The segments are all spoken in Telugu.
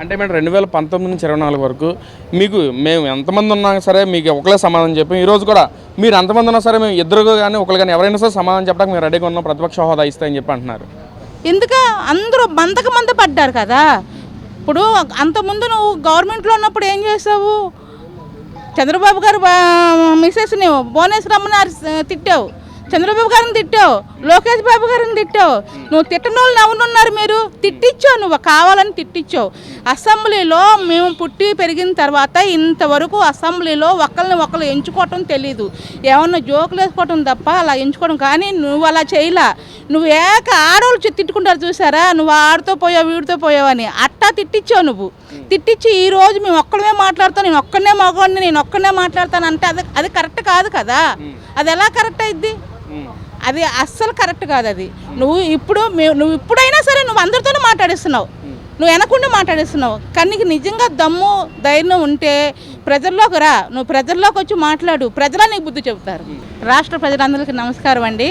అంటే మేడం రెండు వేల పంతొమ్మిది నుంచి ఇరవై నాలుగు వరకు మీకు మేము ఎంతమంది ఉన్నా సరే మీకు ఒకలే సమాధానం చెప్పాం. ఈరోజు కూడా మీరు ఎంతమంది ఉన్నా సరే మేము ఇద్దరు కానీ ఒకరు కానీ ఎవరైనా సరే సమాధానం చెప్పడానికి మేము రెడీగా ఉన్నాం ప్రతిపక్ష హోదా ఇస్తాయని చెప్పి అంటున్నారు. ఎందుకు? అందరూ బంతక మంద పడ్డారు కదా. ఇప్పుడు అంతకుముందు నువ్వు గవర్నమెంట్లో ఉన్నప్పుడు ఏం చేసావు? చంద్రబాబు గారు బా- మిసెస్ని భువనేశ్వరమ్మని అరిసి- తిట్టావు. చంద్రబాబు గారిని తిట్టావు లోకేష్ బాబు గారిని తిట్టావు. నువ్వు తిట్టని వాళ్ళు ఎవరున్నారు మీరు. తిట్టించావు నువ్వు కావాలని తిట్టించావు. అసెంబ్లీలో మేము పుట్టి పెరిగిన తర్వాత ఇంతవరకు అసెంబ్లీలో ఒకరిని ఒకరు ఎంచుకోవటం తెలీదు. ఏమన్నా జోకులు వేసుకోవటం తప్ప అలా ఎంచుకోవడం. కానీ నువ్వు అలా చేయలా. నువ్వు ఏక ఆడవాళ్ళు తిట్టుకుంటారు చూసారా? నువ్వు ఆడితో పోయావు వీడితో పోయావు అని. అట్టా తిట్టించావు నువ్వు. తిట్టించి ఈ రోజు మేము ఒక్కడమే మాట్లాడతాం నేను ఒక్కనే మగవాడిని నేను ఒక్కనే మాట్లాడతాను అంటే అది అది కరెక్ట్ కాదు కదా? అది ఎలా కరెక్ట్ అయింది అది అస్సలు కరెక్ట్ కాదు అది. నువ్వు ఇప్పుడు నువ్వు ఇప్పుడైనా సరే నువ్వు అందరితోనే మాట్లాడిస్తున్నావు. నువ్వు వెనకుండా మాట్లాడిస్తున్నావు. కానీ నీకు నిజంగా దమ్ము ధైర్యం ఉంటే ప్రజల్లోకి రా. నువ్వు ప్రజల్లోకి వచ్చి మాట్లాడు. ప్రజలే నీకు బుద్ధి చెబుతారు. రాష్ట్ర ప్రజలందరికీ నమస్కారం అండి.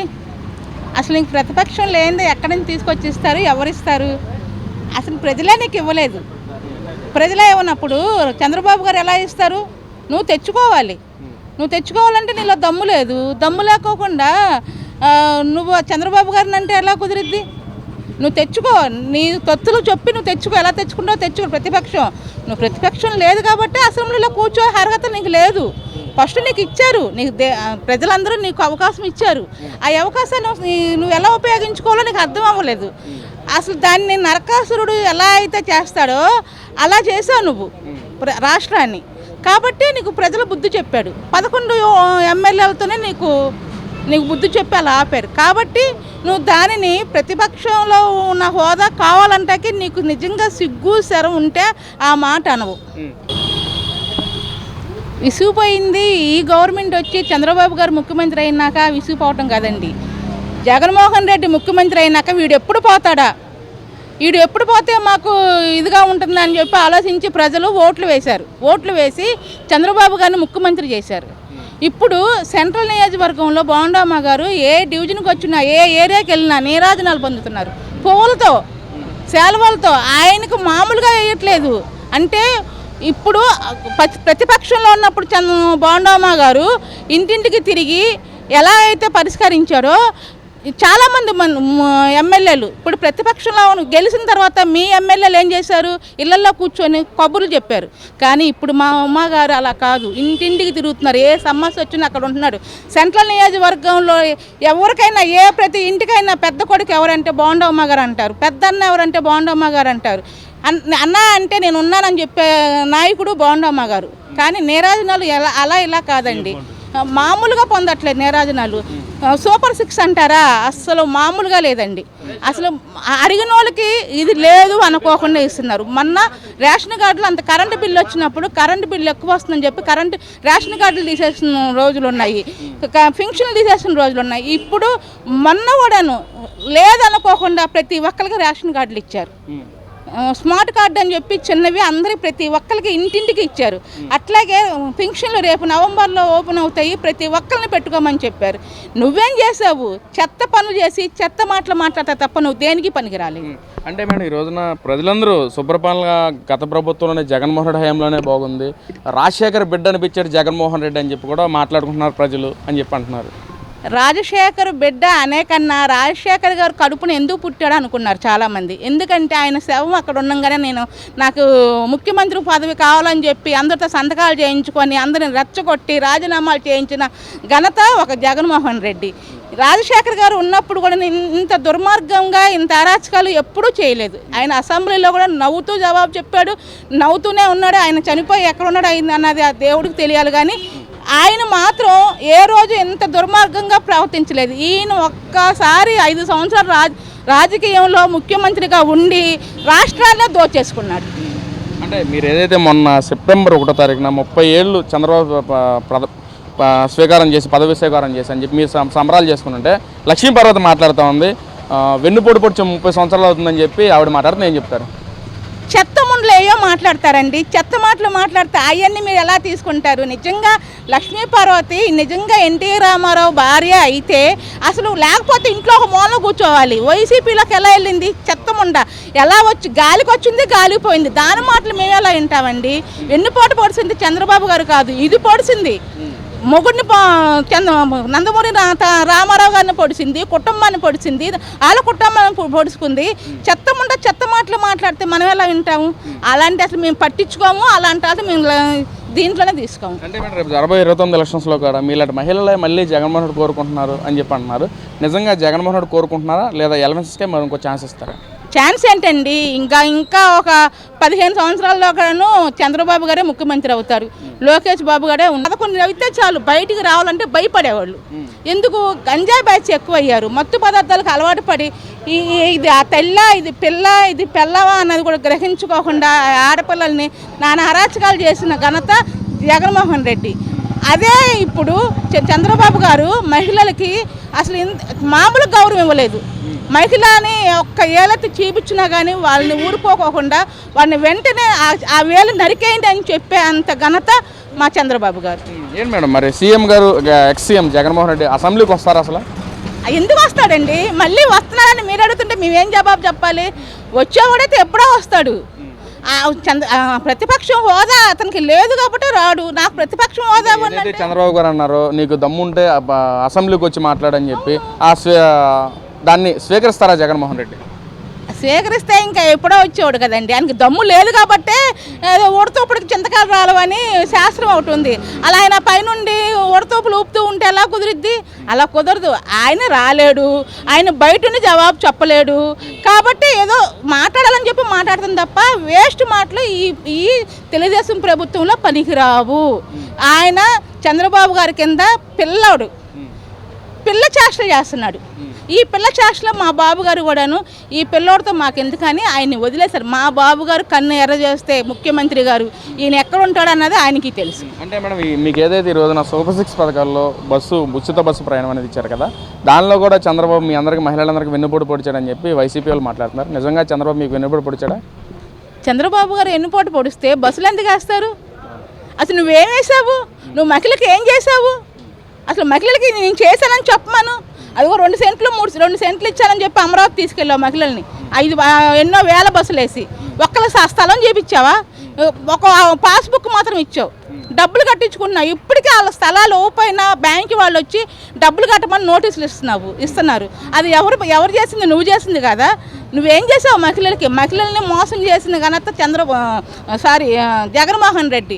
అసలు నీకు ప్రతిపక్షం లేనిది ఎక్కడి నుంచి తీసుకొచ్చి ఇస్తారు? ఎవరిస్తారు? అసలు ప్రజలే నీకు ఇవ్వలేదు. ప్రజలే ఉన్నప్పుడు చంద్రబాబు గారు ఎలా ఇస్తారు? నువ్వు తెచ్చుకోవాలి. నువ్వు తెచ్చుకోవాలంటే నీలో దమ్ము లేదు. దమ్ము లేకోకుండా ఆ, నువ్వు చంద్రబాబు గారిని అంటే ఎలా కుదిరిద్ది? నువ్వు తెచ్చుకో. నీ తొత్తులు చెప్పి నువ్వు తెచ్చుకో. ఎలా తెచ్చుకుంటావు తెచ్చుకో. ప్రతిపక్షం. నువ్వు ప్రతిపక్షం లేదు కాబట్టి అసెంబ్లీలో కూర్చో. అర్హత నీకు లేదు. ఫస్ట్ నీకు ఇచ్చారు. నీకు దే ప్రజలందరూ నీకు అవకాశం ఇచ్చారు. ఆ అవకాశాన్ని నువ్వు ఎలా ఉపయోగించుకోవాలో నీకు అర్థం అవ్వలేదు. అసలు దాన్ని నరకాసురుడు ఎలా అయితే చేస్తాడో అలా చేసావు నువ్వు ప్ర- రాష్ట్రాన్ని. కాబట్టి నీకు ప్రజలు బుద్ధి చెప్పాడు. పదకొండు ఎమ్మెల్యేలతోనే నీకు నీకు బుద్ధి చెప్పి అలా ఆపారు. కాబట్టి నువ్వు దానిని ప్రతిపక్షంలో ఉన్న హోదా కావాలంటే నీకు నిజంగా సిగ్గు శరం ఉంటే ఆ మాట అనవు. విసిగిపోయింది ఈ గవర్నమెంట్ వచ్చి చంద్రబాబు గారు ముఖ్యమంత్రి అయినాక విసిగిపోవటం కదండి. జగన్మోహన్ రెడ్డి ముఖ్యమంత్రి అయినాక వీడు ఎప్పుడు పోతాడా? వీడు ఎప్పుడు పోతే మాకు ఇదిగా ఉంటుంది అని చెప్పి ఆలోచించి ప్రజలు ఓట్లు వేశారు. ఓట్లు వేసి చంద్రబాబు గారిని ముఖ్యమంత్రి చేశారు. ఇప్పుడు సెంట్రల్ నియోజకవర్గంలో బోండమ్మ గారు ఏ డివిజన్కి వచ్చినా ఏ ఏరియాకి వెళ్ళినా నీరాజనాలు పొందుతున్నారు. పువ్వులతో శాలువలతో ఆయనకు మామూలుగా వేయట్లేదు. అంటే ఇప్పుడు ప్రతి- ప్రతిపక్షంలో ఉన్నప్పుడు చంద్ర బోండమ్మ గారు ఇంటింటికి తిరిగి ఎలా అయితే పరిష్కరించారో చాలామంది మన ఎమ్మెల్యేలు ఇప్పుడు ప్రతిపక్షంలో గెలిచిన తర్వాత మీ ఎమ్మెల్యేలు ఏం చేశారు? ఇళ్ళలో కూర్చొని కబుర్లు చెప్పారు. కానీ ఇప్పుడు మా అమ్మగారు అలా కాదు. ఇంటింటికి తిరుగుతున్నారు. ఏ సమస్య వచ్చినా అక్కడ ఉంటున్నారు సెంట్రల్ నియోజకవర్గంలో ఎవరికైనా ఏ ప్రతి ఇంటికైనా పెద్ద కొడుకు ఎవరంటే బాగుండమ్మ గారు అంటారు. పెద్ద అన్న ఎవరంటే బాగుండమ్మ గారు అంటారు. అన్- అన్న అంటే నేను ఉన్నానని చెప్పే నాయకుడు బాగుండమ్మ గారు. కానీ నేరాజనాలు ఎలా అలా ఇలా కాదండి. మామూలుగా పొందట్లేదు నీరాజనాలు. సూపర్ సిక్స్ అంటారా? అస్సలు మామూలుగా లేదండి. అసలు అడిగిన వాళ్ళకి ఇది లేదు అనుకోకుండా ఇస్తున్నారు. మొన్న రేషన్ కార్డులు అంత కరెంటు బిల్లు వచ్చినప్పుడు కరెంటు బిల్లు ఎక్కువ వస్తుందని చెప్పి కరెంటు రేషన్ కార్డులు తీసేసిన రోజులు ఉన్నాయి. ఫింక్షన్లు తీసేసిన రోజులు ఉన్నాయి. ఇప్పుడు మొన్న కూడాను లేదనుకోకుండా ప్రతి ఒక్కరికి రేషన్ కార్డులు ఇచ్చారు. స్మార్ట్ కార్డు అని చెప్పి చిన్నవి అందరి ప్రతి ఒక్కరికి ఇంటింటికి ఇచ్చారు. అట్లాగే పెన్షన్లు రేపు నవంబర్లో ఓపెన్ అవుతాయి. ప్రతి ఒక్కరిని పెట్టుకోమని చెప్పారు. నువ్వేం చేసావు? చెత్త పనులు చేసి చెత్త మాటలు మాట్లాడతా తప్ప నువ్వు దేనికి పనికిరాలేదు? అంటే మేడం ఈ రోజున ప్రజలందరూ శుభ్రపాలనగా గత ప్రభుత్వంలోనే జగన్మోహన్ రెడ్డి హయాంలోనే బాగుంది. రాజశేఖర్ బిడ్డ అనిపించారు జగన్మోహన్ రెడ్డి అని చెప్పి కూడా మాట్లాడుకుంటున్నారు ప్రజలు అని చెప్పి అంటున్నారు. రాజశేఖర్ బిడ్డ అనే కన్నా రాజశేఖర్ గారు కడుపును ఎందుకు పుట్టాడు అనుకున్నారు చాలామంది. ఎందుకంటే ఆయన శవం అక్కడ ఉండగానే నేను నాకు ముఖ్యమంత్రి పదవి కావాలని చెప్పి అందరితో సంతకాలు చేయించుకొని అందరిని రెచ్చగొట్టి రాజీనామాలు చేయించిన ఘనత ఒక జగన్మోహన్ రెడ్డి. రాజశేఖర్ గారు ఉన్నప్పుడు కూడా ఇంత దుర్మార్గంగా ఇంత అరాచకాలు ఎప్పుడూ చేయలేదు. ఆయన అసెంబ్లీలో కూడా నవ్వుతూ జవాబు చెప్పాడు. నవ్వుతూనే ఉన్నాడు. ఆయన చనిపోయి ఎక్కడ ఉన్నాడు అయింది అన్నది ఆ దేవుడికి తెలియాలి కానీ ఆయన మాత్రం ఏ రోజు ఎంత దుర్మార్గంగా ప్రవర్తించలేదు. ఈయన ఒక్కసారి ఐదు సంవత్సరాలు రాజ రాజకీయంలో ముఖ్యమంత్రిగా ఉండి రాష్ట్రాల్లో దోచేసుకున్నాడు. అంటే మీరు ఏదైతే మొన్న సెప్టెంబర్ ఒకటో తారీఖున ముప్పై ఏళ్ళు చంద్రబాబు స్వీకారం చేసి పదవి స్వీకారం చేసి అని చెప్పి మీరు సంబరాలు చేసుకుంటుంటే లక్ష్మీ పర్వతం మాట్లాడుతూ ఉంది. వెన్నుపోటు పొడిచి ముప్పై సంవత్సరాలు అవుతుందని చెప్పి ఆవిడ మాట్లాడుతూ ఏం చెప్తారు? చెత్త మాటలు ఏయో మాట్లాడతారండి చెత్త మాటలు మాట్లాడితే అవన్నీ మీరు ఎలా తీసుకుంటారు? నిజంగా లక్ష్మీ పార్వతి నిజంగా ఎన్టీ రామారావు భార్య అయితే అసలు లేకపోతే ఇంట్లో ఒక మూల కూర్చోవాలి. వైసీపీలోకి ఎలా వెళ్ళింది? చెత్త ముండ ఎలా వచ్చి గాలికి వచ్చింది గాలిపోయింది దాని మాటలు మేము ఎలా వింటామండి వెన్నుపోటు పొడిచింది చంద్రబాబు గారు కాదు ఇది పొడిచింది మొగుడిని చంద్ర నందమూరి రా- రామారావు గారిని పొడిచింది కుటుంబాన్ని పొడిచింది వాళ్ళ కుటుంబాన్ని పొడుచుకుంది. చెత్త ముండ చెత్త మాటలు మాట్లాడితే మనం ఎలా వింటాము? అలాంటి అసలు మేము పట్టించుకోము అలాంటి అసలు మేము దీంట్లోనే తీసుకోము. అంటే రేపు జరబోయే ఇరవై తొమ్మిది ఎలక్షన్స్లో కూడా మీలాంటి మహిళలే మళ్ళీ జగన్మోహన్ రెడ్డి కోరుకుంటున్నారు అని చెప్పి అంటున్నారు. నిజంగా జగన్మోహన్ రెడ్డి కోరుకుంటున్నారా? లేదా ఎలవెన్స్కే మరి ఇంకో ఛాన్స్ ఇస్తారా? ఛాన్స్ ఏంటండి? ఇంకా ఇంకా ఒక పదిహేను సంవత్సరాల్లో కూడాను చంద్రబాబు గారే ముఖ్యమంత్రి అవుతారు. లోకేష్ బాబు గారే పదకొండు అయితే చాలు బయటికి రావాలంటే భయపడేవాళ్ళు. ఎందుకు? గంజాయి బ్యాచ్ ఎక్కువ అయ్యారు మత్తు పదార్థాలకు అలవాటు పడి ఈ ఇది ఆ తెల్ల ఇది పిల్ల ఇది పిల్లవా అన్నది కూడా గ్రహించుకోకుండా ఆడపిల్లల్ని నానా అరాచకాలు చేసిన ఘనత జగన్మోహన్ రెడ్డి. అదే ఇప్పుడు చ- చంద్రబాబు గారు మహిళలకి అసలు మామూలు గౌరవం ఇవ్వలేదు. మహిళని ఒక్క ఏలెత్తి చూపించినా కానీ వాళ్ళని ఊరుకోకోకుండా వాళ్ళని వెంటనే ఆ- వేలు నరికేయండి అని చెప్పే అంత ఘనత మా చంద్రబాబు గారు. ఏంటి మేడం మరి సీఎం గారు ఎక్స్ సీఎం జగన్మోహన్ రెడ్డి అసెంబ్లీకి వస్తారా అసలు? ఎందుకు వస్తాడండి? మళ్ళీ వస్తున్నాడని మీరు అడుగుతుంటే మేమేం జవాబు చెప్పాలి? వచ్చేవాడైతే ఎప్పుడో వస్తాడు. చంద్ర ప్రతిపక్షం హోదా అతనికి లేదు కాబట్టి రాడు. నాకు ప్రతిపక్షం హోదా చంద్రబాబు గారు అన్నారో నీకు దమ్ముంటే అసెంబ్లీకి వచ్చి మాట్లాడని చెప్పి ఆ దాన్ని స్వీకరిస్తారా జగన్మోహన్ రెడ్డి? స్వీకరిస్తే ఇంకా ఎప్పుడో వచ్చేవాడు కదండి. ఆయనకి దమ్ము లేదు కాబట్టే ఓడతోపుడికి చింతకాలు చింతకాయలు రాలవని శాస్త్రం ఒకటి ఉంది. అలా ఆయన పైనుండి ఓడతోపులు ఊపుతూ ఉంటే ఎలా కుదిరిద్ది? అలా కుదరదు. ఆయన రాలేడు. ఆయన బయటని జవాబు చెప్పలేడు. కాబట్టి ఏదో మాట్లాడాలని చెప్పి మాట్లాడుతుంది తప్ప వేస్ట్ మాటలు ఈ ఈ తెలుగుదేశం ప్రభుత్వంలో పనికిరావు. ఆయన చంద్రబాబు గారి కింద పిల్లాడు. చేష్టలు చేస్తున్నాడు. ఈ పిల్ల చేష్టలో మా బాబు గారు కూడాను ఈ పిల్లోడితో మాకెందుకని ఆయన్ని వదిలేశారు. మా బాబు గారు కన్ను ఎర్ర చేస్తే ముఖ్యమంత్రి గారు ఈయన ఎక్కడ ఉంటాడు అన్నది ఆయనకి తెలుసు. అంటే మేడం ఈ- మీకు ఏదైతే ఈ రోజున సూపర్ సిక్స్ పథకాల్లో బస్సు ఉచిత బస్సు ప్రయాణం అనేది ఇచ్చారు కదా దానిలో కూడా చంద్రబాబు మీ అందరికి మహిళలందరికీ వెన్నుపోటు పొడిచాడని చెప్పి వైసీపీ వాళ్ళు మాట్లాడుతున్నారు. నిజంగా చంద్రబాబు మీకు వెన్నుపోటు పొడిచాడా? చంద్రబాబు గారు ఎన్నిపోటు పొడిస్తే బస్సులు ఎందుకు వేస్తారు? అసలు నువ్వేం వేసావు? నువ్వు మహిళకి ఏం చేసావు? అసలు మహిళలకి నేను చేశానని చెప్పమను. అదిగో రెండు సెంట్లు మూడు రెండు సెంట్లు ఇచ్చానని చెప్పి అమరావతి తీసుకెళ్ళావు మహిళల్ని. ఐదు ఎన్నో వేల బస్సులు వేసి. ఒక్కళ్ళ స్థలం చేపించావా ఒక పాస్బుక్ మాత్రం ఇచ్చావు. డబ్బులు కట్టించుకున్నావు. ఇప్పటికీ వాళ్ళ స్థలాలు ఓపైన బ్యాంక్ వాళ్ళు వచ్చి డబ్బులు కట్టమని నోటీసులు ఇస్తున్నావు ఇస్తున్నారు. అది ఎవరు ఎవరు చేసింది? నువ్వు చేసింది కదా? నువ్వేం చేసావు మహిళలకి? మహిళల్ని మోసం చేసింది ఘనత చంద్ర సారీ జగన్మోహన్ రెడ్డి.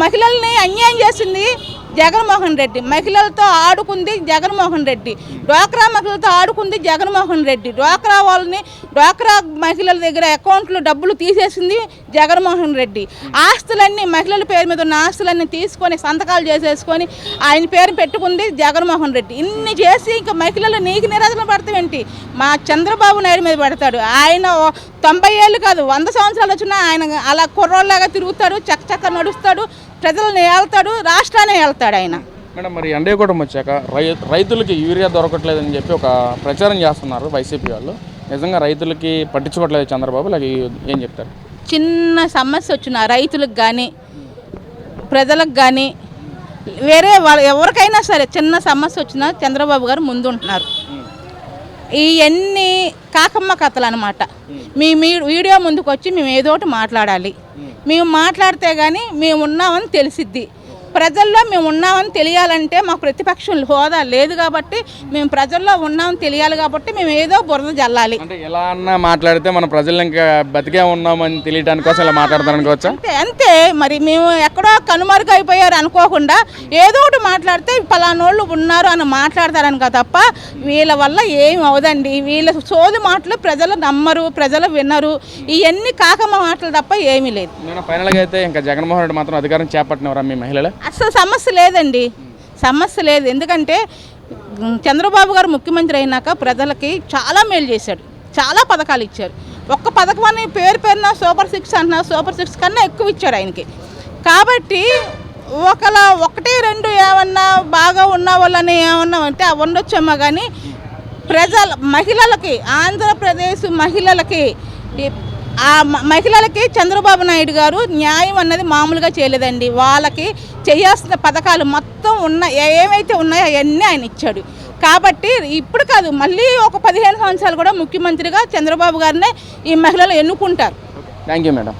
మహిళల్ని అన్యాయం చేసింది జగన్మోహన్ రెడ్డి. మహిళలతో ఆడుకుంది జగన్మోహన్ రెడ్డి. డ్వాక్రా మహిళలతో ఆడుకుంది జగన్మోహన్ రెడ్డి. డ్వాక్రా వాళ్ళని డ్వాక్రా మహిళల దగ్గర అకౌంట్లో డబ్బులు తీసేసింది జగన్మోహన్ రెడ్డి. ఆస్తులన్నీ మహిళల పేరు మీద ఉన్న ఆస్తులన్నీ తీసుకొని సంతకాలు చేసేసుకొని ఆయన పేరు పెట్టుకుంది జగన్మోహన్ రెడ్డి. ఇన్ని చేసి ఇంకా మహిళలు నీకు నిరాధన పడతావేంటి మా చంద్రబాబు నాయుడు మీద పెడతాడు. ఆయన తొంభై ఏళ్ళు కాదు వంద సంవత్సరాలు వచ్చినా ఆయన అలా కుర్రోళ్ళలాగా తిరుగుతాడు చక్క నడుస్తాడు ప్రజలను ఏళ్తాడు రాష్ట్రాన్ని ఏళ్తాడు ఆయన. మేడం మరి ఎండే కూడా వచ్చాక రై రైతులకి యూరియా దొరకట్లేదని చెప్పి ఒక ప్రచారం చేస్తున్నారు వైసీపీ వాళ్ళు. నిజంగా రైతులకి పట్టించుకోవట్లేదు చంద్రబాబు లేక ఏం చెప్తారు? చిన్న సమస్య వచ్చిన రైతులకు కానీ ప్రజలకు కానీ వేరే వాళ్ళ ఎవరికైనా సరే చిన్న సమస్య వచ్చినా చంద్రబాబు గారు ముందు ఉంటున్నారు ఇవన్నీ కాకమ్మ కథలు అనమాట మీ మీ వీడియో ముందుకు వచ్చి మేము ఏదో ఒకటి మాట్లాడాలి. మేము. మాట్లాడితే కానీ మేము ఉన్నామని తెలిసిద్ది. ప్రజల్లో మేము ఉన్నామని తెలియాలంటే మాకు ప్రతిపక్షం హోదా లేదు కాబట్టి మేము ప్రజల్లో ఉన్నామని తెలియాలి కాబట్టి మేము ఏదో బురద జల్లాలి. అంటే ఎలా అన్నా మాట్లాడితే మన ప్రజలు ఇంకా బతికే ఉన్నామని తెలియడానికి కోసం ఇలా మాట్లాడతారనుకోవచ్చా అంతే అంతే. మరి మేము ఎక్కడో కనుమరుగు అయిపోయారు అనుకోకుండా ఏదో ఒకటి మాట్లాడితే పలానోళ్ళు ఉన్నారు అని మాట్లాడతారని కదా తప్ప వీళ్ళ వల్ల ఏం అవదండి. వీళ్ళ సోది మాటలు ప్రజలు నమ్మరు ప్రజలు వినరు. ఇవన్నీ కాకమ్మ మాటలు తప్ప ఏమీ లేదు. నేను ఫైనల్గా అయితే ఇంకా జగన్మోహన్ రెడ్డి మాత్రం అధికారం చేపట్టినవరా మీ మహిళలు? అసలు సమస్య లేదండి. సమస్య లేదు. ఎందుకంటే చంద్రబాబు గారు ముఖ్యమంత్రి అయినాక ప్రజలకి చాలా మేలు చేశాడు. చాలా పథకాలు ఇచ్చారు. ఒక్క పథకం అని పేరు పేరున సూపర్ సిక్స్ అన్నా సూపర్ సిక్స్ కన్నా ఎక్కువ ఇచ్చాడు ఆయనకి. కాబట్టి ఒకలా ఒకటి రెండు ఏమన్నా బాగా ఉన్న వాళ్ళని ఏమన్నా అంటే అవి ఉండొచ్చేమో కానీ ప్రజల మహిళలకి ఆంధ్రప్రదేశ్ మహిళలకి ఆ మహిళలకి చంద్రబాబు నాయుడు గారు న్యాయం అన్నది మామూలుగా చేయలేదండి. వాళ్ళకి చేయాల్సిన పథకాలు మొత్తం ఉన్న ఏమైతే ఉన్నాయో అవన్నీ ఆయన ఇచ్చాడు. కాబట్టి ఇప్పుడు కాదు మళ్ళీ ఒక పదిహేను సంవత్సరాలు కూడా ముఖ్యమంత్రిగా చంద్రబాబు గారినే ఈ మహిళలు ఎన్నుకుంటారు. Thank you madam.